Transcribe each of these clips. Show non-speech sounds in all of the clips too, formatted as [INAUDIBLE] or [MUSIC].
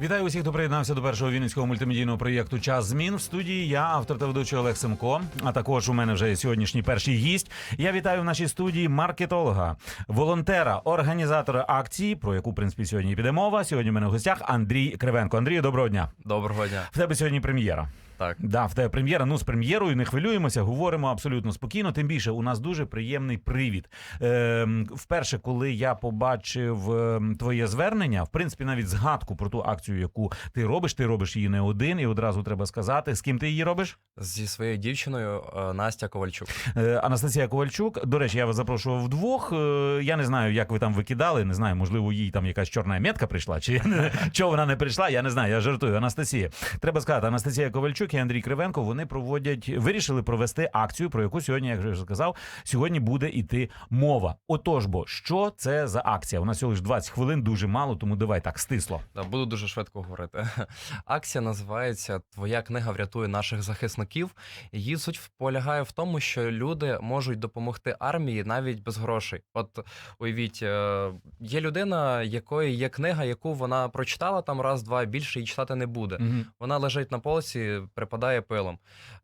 Вітаю усіх, хто приєднався до першого вінницького мультимедійного проєкту Час змін в студії. Я автор та ведучий Олег Семко. А також у мене вже сьогоднішній перший гість. Я вітаю в нашій студії маркетолога, волонтера, організатора акції, про яку в принципі сьогодні піде мова. Сьогодні в мене в гостях Андрій Кривенко. Андрію, доброго дня. Доброго дня. В тебе сьогодні прем'єра. Так. Да, в тебе прем'єра. Ну з прем'єрою не хвилюємося, говоримо абсолютно спокійно. Тим більше у нас дуже приємний привід. Ем, вперше, коли я побачив ем, твоє звернення, в принципі, навіть згадку про ту акцію, яку ти робиш. Ти робиш її не один, і одразу треба сказати, з ким ти її робиш. Зі своєю дівчиною е, Настя Ковальчук. Е, Анастасія Ковальчук. До речі, я вас запрошував вдвох. Е, Я не знаю, як ви там викидали. Не знаю, можливо, їй там якась чорна метка прийшла, чи [LAUGHS] чого вона не прийшла. Я не знаю. Я жартую. Анастасія. Треба сказати, Анастасія Ковальчук і Андрій Кривенко. Вони проводять, вирішили провести акцію, про яку сьогодні, як вже сказав, сьогодні буде іти мова. Отож, бо що це за акція? У нас всього лиш 20 хвилин, дуже мало, тому давай так стисло. Да, буду дуже швидко говорити. [LAUGHS] Акція називається Твоя книга врятує наших захисників. Її суть полягає в тому, що люди можуть допомогти армії навіть без грошей. От уявіть, е, є людина, якої є книга, яку вона прочитала там раз-два, більше її читати не буде. Мгм. Вона лежить на полці, припадає пилом.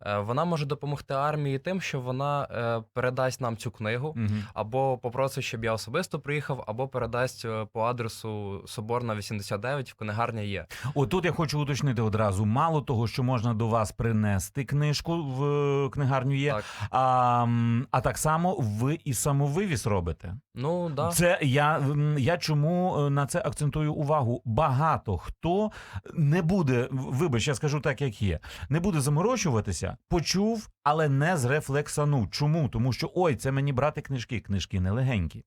Е, Вона може допомогти армії тим, що вона е, передасть нам цю книгу. Мгм. Або попросить, щоб я особисто приїхав, або передасть е, по адресу Соборна 89 в книгарня є. Отут я хочу уточнити одразу. Мало того, що можна до вас принести книжку в книгарню є, Так. а, а так само ви і самовивіз робите. Ну да. Це я, я чому на це акцентую увагу. Багато хто не буде, вибач, я скажу так, як є, не буде заморочуватися, почув, але не зрефлексанув. Чому? Тому що ой, це мені брати книжки, книжки нелегенькі.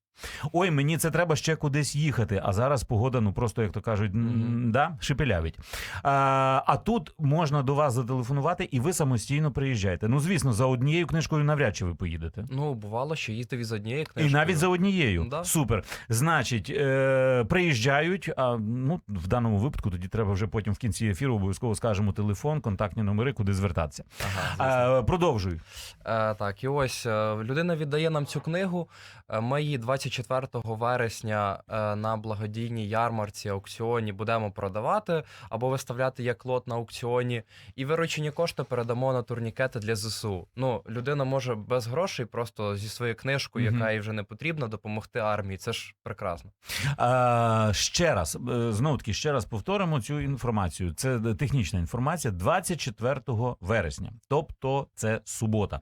Ой, мені це треба ще кудись їхати. А зараз погода, ну просто як то кажуть, м, Мгм. да, шепелявить. А, а тут можна до вас зателефонувати, і ви самостійно приїжджаєте. Ну, звісно, за однією книжкою навряд чи ви поїдете. Ну, бувало, що їздив із однієї І навіть за однією. Да. Супер. Значить, е, приїжджають. А ну в даному випадку тоді треба вже потім в кінці ефіру обов'язково скажемо телефон, контактні номери, куди звертатися. Ага. Е, продовжуй. Е, так, і ось е, людина віддає нам цю книгу. Ми її 24 вересня е, на благодійній ярмарці аукціоні будемо продавати або виставляти як лот на аукціоні. І виручені кошти передамо на турнікети для ЗСУ. Ну, людина може без грошей, просто зі своєю книжкою, яка їй вже не потрібна, допомогти армії. Це ж прекрасно. Е, ще раз, е, знову таки, ще раз повторимо цю інформацію. Це технічна інформація 24 вересня, тобто це субота.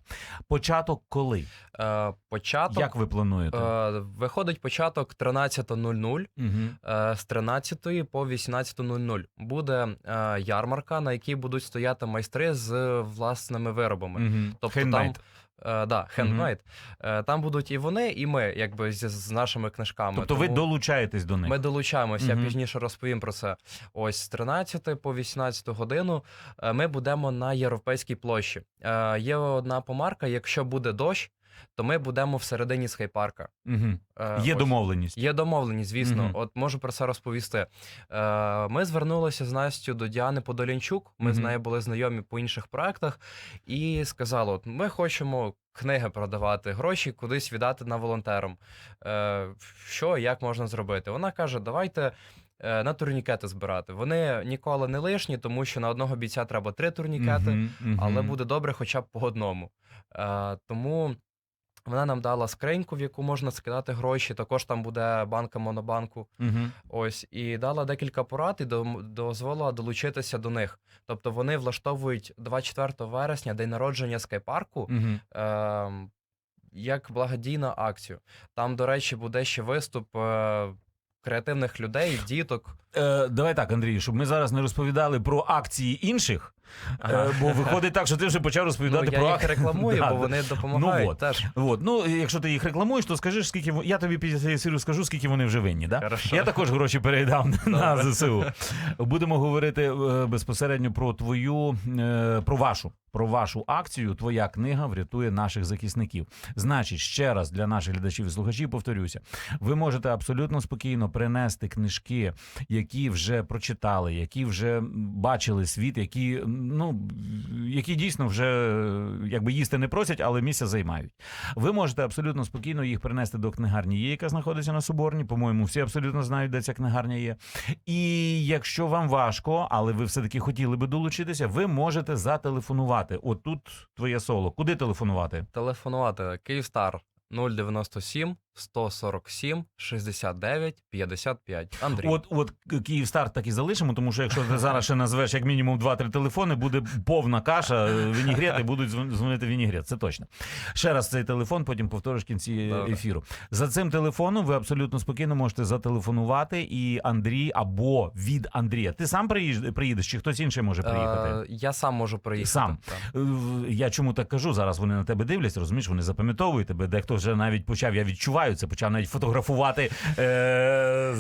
Початок коли? Е, початок Як ви плануєте? е, виходить початок 13.00. Угу. Е, З 13 по 18.00 буде е, ярмарка, на якій будуть стояти майстри з власними виробами. Угу. Тобто там, е, да, хендмейд. Е, Там будуть і вони, і ми, якби з, з нашими книжками. Тобто ви долучаєтесь до них? Ми долучаємося, я пізніше розповім про це. Ось з 13 по 18 годину ми будемо на Європейській площі. Є одна помарка, якщо буде дощ, то ми будемо всередині скайпарка. Угу. Е, Є ось. домовленість. Є домовленість, звісно. Мгм. От можу про це розповісти. Е, ми звернулися з Настю до Діани Подолянчук. Ми з Мгм. нею були знайомі по інших проектах, і сказали: от ми хочемо книги продавати, гроші кудись віддати на волонтерам. Е, що як можна зробити? Вона каже: давайте. е, На турнікети збирати. Вони ніколи не лишні, тому що на одного бійця треба три турнікети, Мгм, мгм. але буде добре хоча б по одному. Е, тому вона нам дала скриньку, в яку можна скидати гроші. Також там буде банка Монобанку. Мгм. Ось і дала декілька порад і дозволила долучитися до них. Тобто вони влаштовують 24 вересня день народження скайпарку Мгм. е, як благодійну акцію. Там, до речі, буде ще виступ е, креативних людей, діток. Е, давай так, Андрій, щоб ми зараз не розповідали про акції інших, Ага. е, бо виходить так, що ти вже почав Ну, розповідати я про їх рекламую, Да, бо вони допомагають. Ну, от. теж. От, ну, якщо ти їх рекламуєш, то скажи, скільки я тобі після ефіру скажу, скільки вони вже винні. Да? Хорошо. Я також гроші передав на ЗСУ. Будемо говорити е, безпосередньо про твою, е, про вашу. Про вашу акцію Твоя книга врятує наших захисників. Значить, ще раз для наших глядачів і слухачів повторюся: ви можете абсолютно спокійно принести книжки, які вже прочитали, які вже бачили світ, які ну які дійсно вже якби їсти не просять, але місця займають. Ви можете абсолютно спокійно їх принести до книгарні, є, яка знаходиться на Соборні. По-моєму, всі абсолютно знають, де ця книгарня є. І якщо вам важко, але ви все таки хотіли би долучитися, ви можете зателефонувати. Отут твоє соло. Куди телефонувати? Телефонувати Київстар 097 147 69 55. Андрій. От, от Київстар так і залишимо, тому що якщо ти зараз ще назвеш як мінімум 2-3 телефони, буде повна каша, е, вінігрети будуть дзвон- дзвонити вінігрет. Це точно. Ще раз цей телефон, потім повториш в кінці Добре. ефіру. За цим телефоном ви абсолютно спокійно можете зателефонувати, і Андрій або від Андрія. Ти сам приїдеш, чи хтось інший може приїхати? Е, я сам можу приїхати. Сам. Так. Е, Я чому так кажу? Зараз вони на тебе дивляться, розумієш, вони запам'ятовують тебе. Дехто вже навіть почав, я відчуваю це, почав навіть фотографувати е-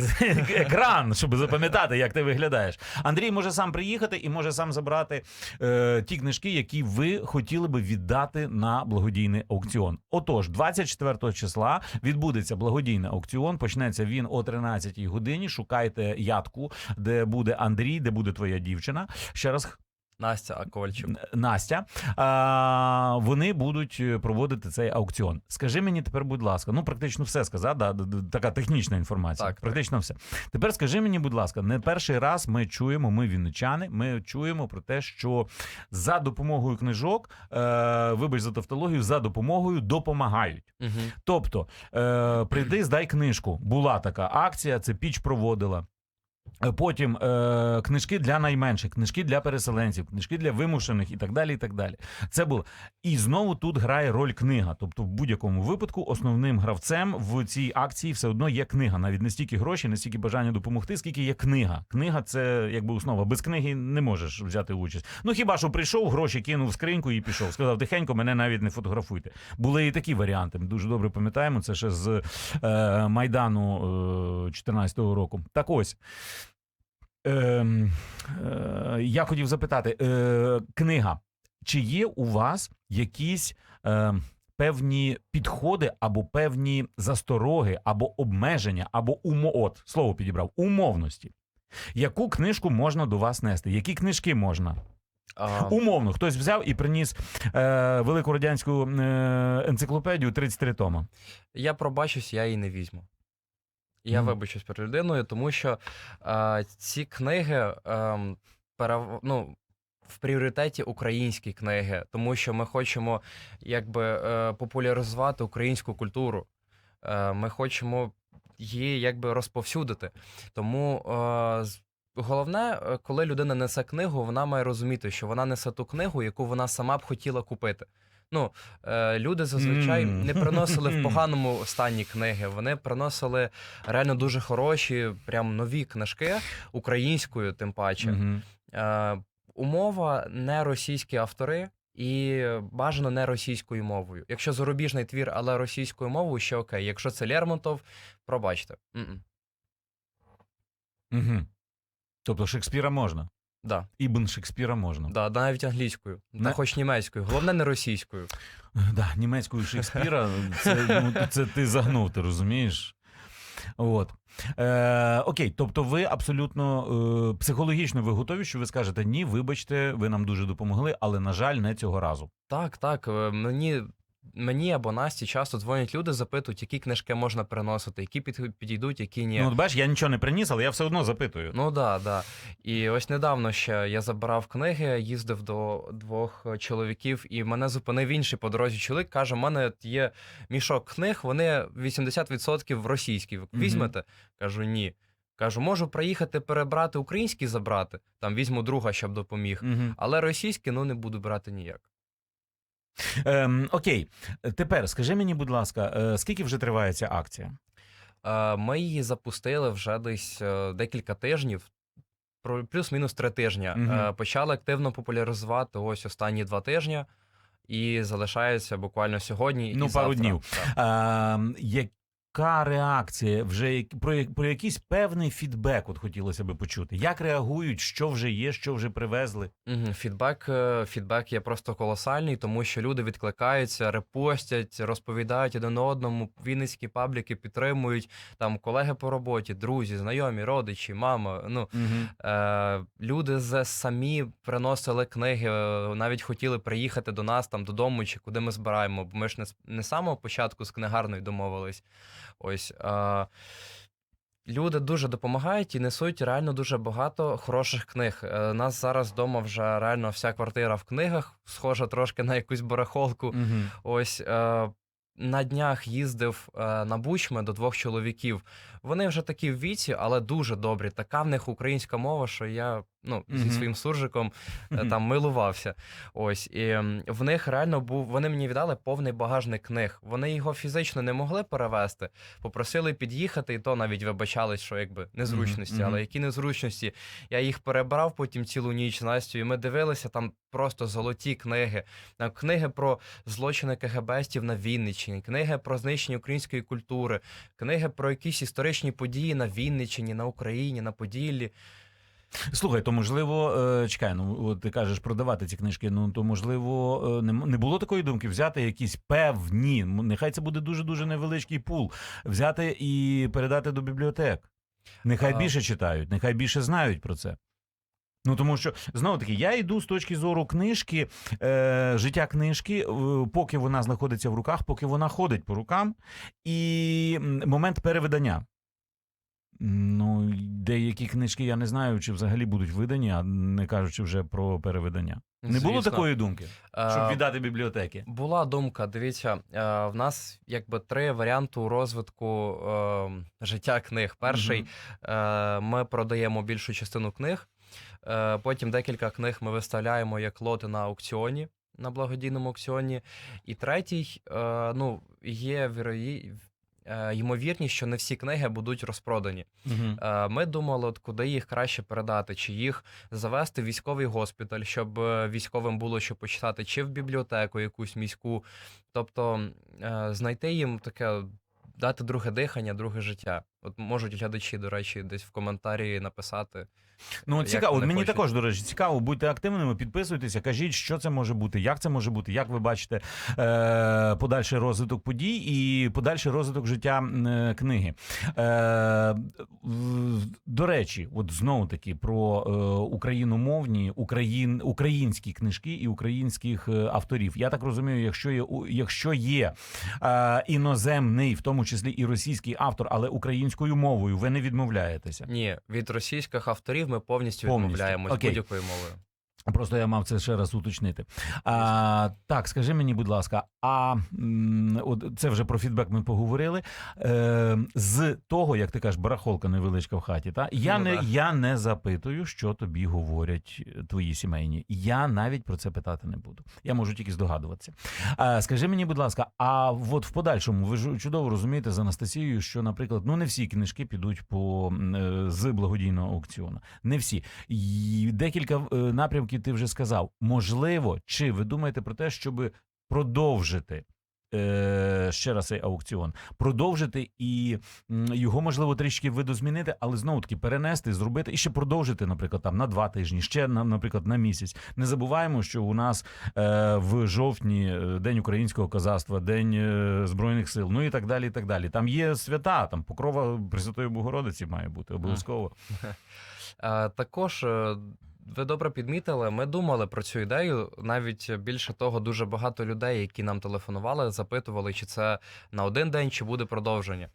екран, щоб запам'ятати, як ти виглядаєш. Андрій може сам приїхати і може сам забрати е- ті книжки, які ви хотіли би віддати на благодійний аукціон. Отож, 24 числа відбудеться благодійний аукціон. Почнеться він о 13 годині. Шукайте ядку, де буде Андрій, де буде твоя дівчина. Ще раз Настя Ковальчук. Настя, а, вони будуть е, проводити цей аукціон. Скажи мені тепер, будь ласка, ну практично все сказав, да, така технічна інформація. Так, так. практично все. Тепер скажи мені, будь ласка, не перший раз ми чуємо, ми вінничани, ми чуємо про те, що за допомогою книжок, е, вибач за тавтологію, за допомогою допомагають. Угу. Тобто, е, прийди, здай книжку. Була така акція, це піч проводила. Е, Потім е, книжки для найменших, книжки для переселенців, книжки для вимушених і так далі. І так далі. Це було. І знову тут грає роль книга. Тобто, в будь-якому випадку основним гравцем в цій акції все одно є книга. Навіть не стільки гроші, не стільки бажання допомогти, скільки є книга. Книга це якби основа. Без книги не можеш взяти участь. Ну хіба що прийшов, гроші кинув в скриньку і пішов. Сказав тихенько, мене навіть не фотографуйте. Були і такі варіанти. Ми дуже добре пам'ятаємо. Це ще з е, майдану е, 14-го року. Так ось. Ем, е, я хотів запитати, е, книга. Чи є у вас якісь е, певні підходи або певні застороги, або обмеження, або умо... От, слово підібрав, умовності? Яку книжку можна до вас нести? Які книжки можна? А, Умовно, хтось взяв і приніс е, велику радянську е, енциклопедію 33 тома. я пробачусь, я її не візьму. Я Мгм. вибачусь перед людиною, тому що е, ці книги е, перев... ну, в пріоритеті українські книги, тому що ми хочемо якби е, популяризувати українську культуру. Е, ми хочемо її якби розповсюдити. Тому е, головне, е, коли людина несе книгу, вона має розуміти, що вона несе ту книгу, яку вона сама б хотіла купити. Ну, е, люди зазвичай Мм. не приносили в [LAUGHS] поганому стані книги. Вони приносили реально дуже хороші, прям нові книжки українською, тим паче. Мгм. Е, умова не російські автори. І бажано не російською мовою. Якщо зарубіжний твір, але російською мовою, ще окей. Якщо це Лермонтов, пробачте. М-м. Тобто Шекспіра можна. Да, Ібн Шекспіра можна. да, да, навіть англійською, Не- та хоч німецькою. Головне не російською. [LAUGHS] Да, німецькою Шекспіра, це, ну, це ти загнув, ти розумієш? От. Е, окей, тобто ви абсолютно е, психологічно ви готові, що ви скажете ні, вибачте, ви нам дуже допомогли, але, на жаль, не цього разу. Так, так. е, Мені, мені або Насті часто дзвонять люди, запитують, які книжки можна переносити, які підійдуть, які ні. Ну, бачиш, я нічого не приніс, але я все одно запитую. Ну да, да. І ось недавно ще я забирав книги, їздив до двох е, чоловіків, і мене зупинив інший по дорозі чоловік. каже: у мене є мішок книг, вони 80% російські. Ви Мгм. Візьмете? Кажу, ні. Кажу, можу приїхати перебрати українські забрати. Там візьму друга, щоб допоміг. Угу. Але російські ну не буду брати ніяк. Ем, окей, тепер скажи мені, будь ласка, е, скільки вже триває ця акція? Е, Ми її запустили вже десь е, декілька тижнів, про- плюс-мінус три тижні. Мгм. Е, Почали активно популяризувати ось останні два тижні, і залишається буквально сьогодні. Ну, і пару завтра. днів. Так. Я- яка реакція? Вже про, про якийсь певний фідбек от хотілося би почути. Як реагують, що вже є, що вже привезли? Фідбек, е, фідбек є просто колосальний, тому що люди відкликаються, репостять, розповідають один одному. Вінницькі пабліки підтримують там колеги по роботі, друзі, знайомі, родичі, мама. Ну е, люди з самі приносили книги, е, навіть хотіли приїхати до нас там додому чи куди ми збираємо. Бо ми ж не з не самого початку з книгарною домовились. Ось. Люди дуже допомагають і несуть реально дуже багато хороших книг. Е, Нас зараз вдома вже реально вся квартира в книгах, схожа трошки на якусь барахолку. Ось е, на днях їздив е, на Бучми до двох чоловіків. Вони вже такі в віці, але дуже добрі. Така в них українська мова, що я ну, зі своїм суржиком е, там милувався. Ось і в них реально був. Вони мені віддали повний багажник книг. Вони його фізично не могли перевезти. Попросили під'їхати, і то навіть вибачались, що якби незручності. Але які незручності? Я їх перебрав потім цілу ніч Настю, і ми дивилися там просто золоті книги. Книги про злочини КГБстів на Вінниччині, книги про знищення української культури, книги про якісь історичні події на Вінниччині, на Україні, на Поділлі. Слухай, то можливо, е, чекай, ну от ти кажеш продавати ці книжки. Ну то можливо, е, не, було такої думки взяти якісь певні, нехай це буде дуже дуже невеличкий пул, взяти і передати до бібліотек. Нехай А. більше читають, нехай більше знають про це. Ну тому що знову таки я йду з точки зору книжки, е, життя книжки, е, поки вона знаходиться в руках, поки вона ходить по рукам, і момент перевидання. Ну, деякі книжки я не знаю, чи взагалі будуть видані, а не кажучи вже про перевидання. Не було такої думки, Е, щоб віддати бібліотеки. Була думка, дивіться, е, в нас якби три варіанти розвитку е, життя книг. Перший е, ми продаємо більшу частину книг. Е, потім декілька книг ми виставляємо як лоти на аукціоні, на благодійному аукціоні. І третій, е, ну, є вірої... е, ймовірність, що не всі книги будуть розпродані. Е, Ми думали, от куди їх краще передати, чи їх завести в військовий госпіталь, щоб е, військовим було що почитати, чи в бібліотеку якусь міську. Тобто знайти їм таке, дати друге дихання, друге життя. От можуть глядачі, до речі, десь в коментарі написати. Ну, цікаво. От мені хочуть. також, до речі, цікаво, будьте активними, підписуйтеся, кажіть, що це може бути, як це може бути, як ви бачите е, подальший розвиток подій і подальший розвиток життя е, книги. Е, до речі, от знову таки про е, україномовні, україн, українські книжки і українських е, авторів. Я так розумію, якщо є, якщо є е, іноземний, в тому числі і російський автор, але українською мовою, ви не відмовляєтеся. Ні, від російських авторів ми повністю, Повністю. відмовляємось Окей. будь-якою мовою. Просто я мав це ще раз уточнити. А, так, скажи мені, будь ласка, а от це вже про фідбек ми поговорили. Е, з того, як ти кажеш, барахолка невеличка в хаті, та я Ну, не да. я не запитую, що тобі говорять твої сімейні. Я навіть про це питати не буду. Я можу тільки здогадуватися. А, скажи мені, будь ласка, а от в подальшому ви ж чудово розумієте з Анастасією, що, наприклад, ну не всі книжки підуть по е, з благодійного аукціону. Не всі. І декілька е, напрямків ти вже сказав. Можливо, чи ви думаєте про те, щоб продовжити е, ще раз цей аукціон, продовжити і його можливо трішки видозмінити, але знову таки перенести, зробити і ще продовжити, наприклад, там на два тижні, ще на, наприклад, на місяць. Не забуваємо, що у нас е, в жовтні е, День українського козацтва, День е, Збройних сил, ну і так далі. і так далі. Там є свята, там покрова Пресвятої Богородиці має бути обов'язково. [LAUGHS] Е, Також е, ви добре підмітили, ми думали про цю ідею. Навіть більше того, дуже багато людей, які нам телефонували, запитували, чи це на один день, чи буде продовження.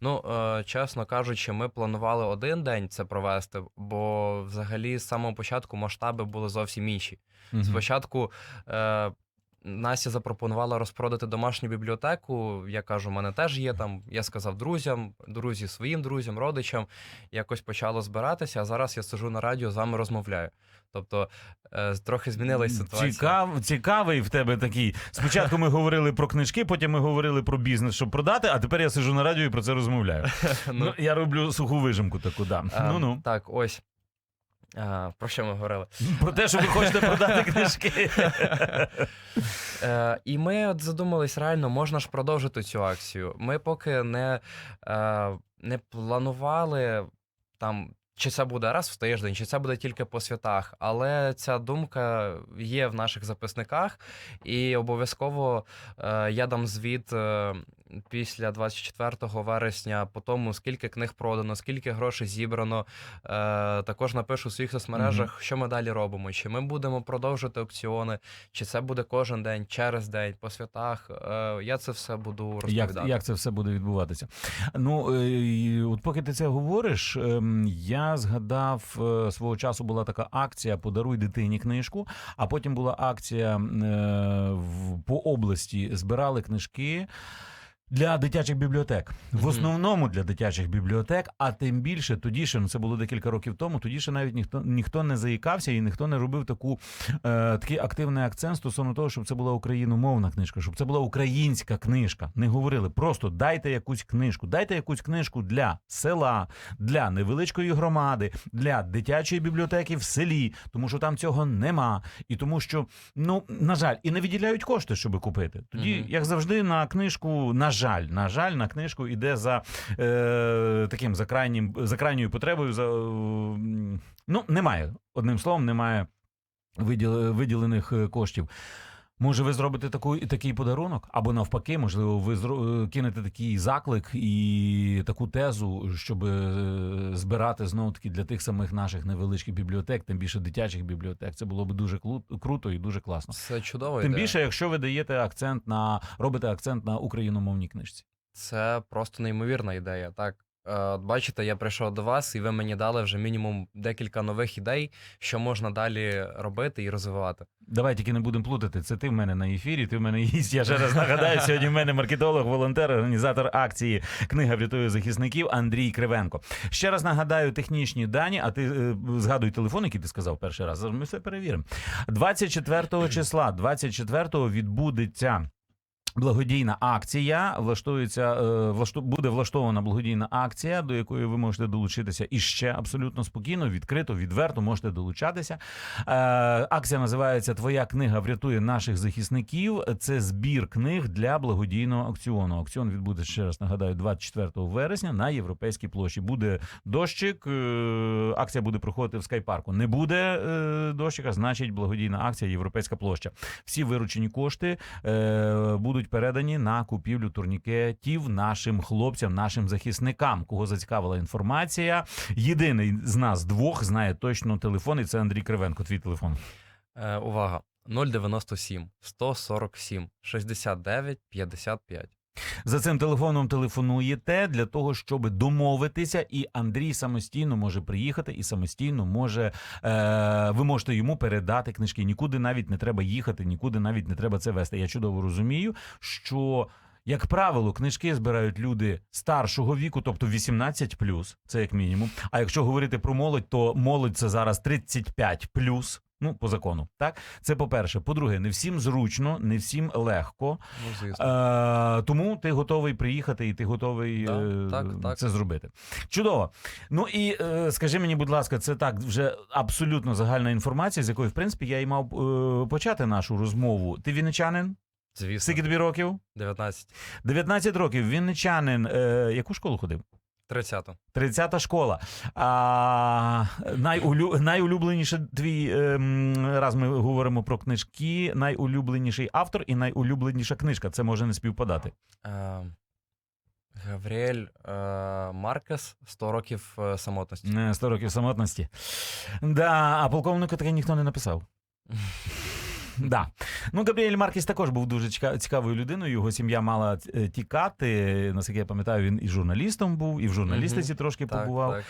Ну, е, чесно кажучи, ми планували один день це провести, бо взагалі з самого початку масштаби були зовсім інші. Спочатку е, Настя запропонувала розпродати домашню бібліотеку. Я кажу, у мене теж є там. Я сказав друзям, друзі своїм друзям, родичам. Якось почало збиратися, а зараз я сижу на радіо, з вами розмовляю. Тобто е, трохи змінилась ситуація. Цікав, цікавий в тебе такий. Спочатку ми говорили про книжки, потім ми говорили про бізнес, щоб продати, а тепер я сижу на радіо і про це розмовляю. [LAUGHS] Ну, Ну, я роблю суху вижимку таку, да. Е, Ну ну. Так, ось. Е, Про що ми говорили? Про те, що ви хочете продати книжки. [LAUGHS] Е, і ми от задумались, реально, можна ж продовжити цю акцію. Ми поки не, е, не планували там. Чи це буде раз в тиждень, чи це буде тільки по святах, але ця думка є в наших записниках, і обов'язково е, я дам звіт е, після 24 вересня по тому, скільки книг продано, скільки грошей зібрано. Е, також напишу у своїх соцмережах, що ми далі робимо. Чи ми будемо продовжувати аукціони, чи це буде кожен день, через день, по святах. Е, я це все буду розповідати. як це все буде відбуватися? Ну, е, от поки ти це говориш, ем, я згадав е, свого часу була така акція Подаруй дитині книжку. А потім була акція е, в- по області. Збирали книжки. Для дитячих бібліотек, в основному для дитячих бібліотек, а тим більше тоді ще ну це було декілька років тому. Тоді ще навіть ніхто ніхто не заїкався і ніхто не робив таку е, такий активний акцент стосовно того, щоб це була україномовна книжка, щоб це була українська книжка. Не говорили просто дайте якусь книжку, дайте якусь книжку для села, для невеличкої громади, для дитячої бібліотеки в селі, тому що там цього нема. І тому що, ну на жаль, і не виділяють кошти, щоб купити. Тоді, як завжди, на книжку, на жаль, на жаль, на книжку іде за е, таким за крайнім за крайньою потребою. За, ну, немає. Одним словом, немає виділ, виділених е, коштів. Може, ви зробите таку, такий подарунок? Або навпаки, можливо, ви зро- е, кинете такий заклик і таку тезу, щоб е, збирати знову таки для тих самих наших невеличких бібліотек, тим більше дитячих бібліотек. Це було б дуже клу- круто і дуже класно. Це чудово. Тим ідея. більше, якщо ви даєте акцент на робите акцент на україномовній книжці. Це просто неймовірна ідея. Так, от бачите, я прийшов до вас, і ви мені дали вже мінімум декілька нових ідей, що можна далі робити і розвивати. Давай тільки не будемо плутати. Це ти в мене на ефірі, ти в мене їсть. Я ще раз нагадаю, сьогодні в мене маркетолог, волонтер, організатор акції Книга врятує захисників Андрій Кривенко. Ще раз нагадаю технічні дані, а ти е, згадуй телефон, який ти сказав перший раз. Ми все перевіримо. 24 числа, 24 відбудеться. Благодійна акція влаштується, е, влашту, буде влаштована благодійна акція, до якої ви можете долучитися і ще абсолютно спокійно, відкрито, відверто можете долучатися. Е, акція називається Твоя книга врятує наших захисників. Це збір книг для благодійного аукціону. Аукціон відбудеться ще раз нагадаю 24 вересня на європейській площі. Буде дощик. е, Акція буде проходити в скайпарку. Не буде дощика, значить благодійна акція Європейська площа. Всі виручені кошти е, будуть передані на купівлю турнікетів нашим хлопцям, нашим захисникам. Кого зацікавила інформація. Єдиний з нас двох знає точно телефон, і це Андрій Кривенко. Твій телефон. Е, увага: 097 147 69 55. За цим телефоном телефонуєте для того, щоб домовитися, і Андрій самостійно може приїхати і самостійно може е, ви можете йому передати книжки. Нікуди навіть не треба їхати, нікуди навіть не треба це вести. Я чудово розумію, що. Як правило, книжки збирають люди старшого віку, тобто 18 це як мінімум. А якщо говорити про молодь, то молодь це зараз 35 Ну, по закону, так це по-перше. По-друге, не всім зручно, не всім легко. Ну. Е, тому ти готовий приїхати і ти готовий Да, е, так, так. це зробити. Чудово. Ну і е, скажи мені, будь ласка, це так вже абсолютно загальна інформація, з якої, в принципі, я і мав е, почати нашу розмову. Ти вінничанин? Звісно. Скільки тобі років? 19. 19 років. Вінничанин. Е, яку школу ходив? 30. 30-та школа. А, найулю... Найулюбленіший твій е, м, раз ми говоримо про книжки. Найулюбленіший автор і найулюбленіша книжка. Це може не співпадати. Е, Гавріель е, Маркес 100 років е, самотності. Е, 100 років самотності. Да, а полковнику таке ніхто не написав. [LAUGHS] [LAUGHS] Да. Ну, Габріель Маркіс також був дуже цікавою людиною. Його сім'я мала е, тікати. Наскільки я пам'ятаю, він і журналістом був, і в журналістиці трошки Так, побував.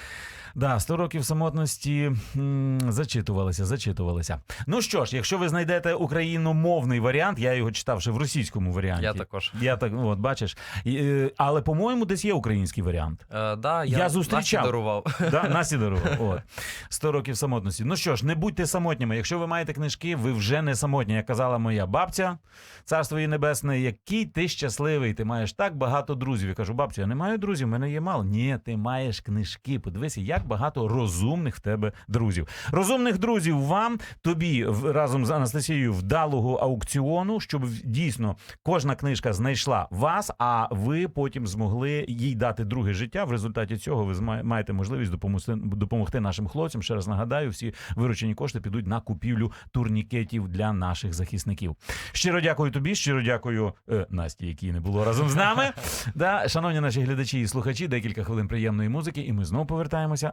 Да, 100 років самотності м, зачитувалися, зачитувалися. Ну що ж, якщо ви знайдете україномовний варіант, я його читав ще в російському варіанті. Я також. Я так, ну, от бачиш. І, е, але, по-моєму, десь є український варіант. Е, да, я, Я зустрічав. Насті дарував. Да, [LAUGHS] дарував. От. 100 років самотності. Ну що ж, не будьте самотніми. Якщо ви маєте книжки, ви вже не самотні. Як казала моя бабця, царство її небесне, який ти щасливий, ти маєш так багато друзів. Я кажу, бабця, я не маю друзів, в мене є мало. Ні, ти маєш книжки. Подивися, як так багато розумних в тебе друзів. Розумних друзів вам, тобі разом з Анастасією вдалого аукціону, щоб дійсно кожна книжка знайшла вас, а ви потім змогли їй дати друге життя. В результаті цього ви маєте можливість допомогти, допомогти нашим хлопцям. Ще раз нагадаю, всі виручені кошти підуть на купівлю турнікетів для наших захисників. Щиро дякую тобі, щиро дякую е, Насті, якій не було разом з нами. [LAUGHS] Да, шановні наші глядачі і слухачі, декілька хвилин приємної музики, і ми знову повертаємося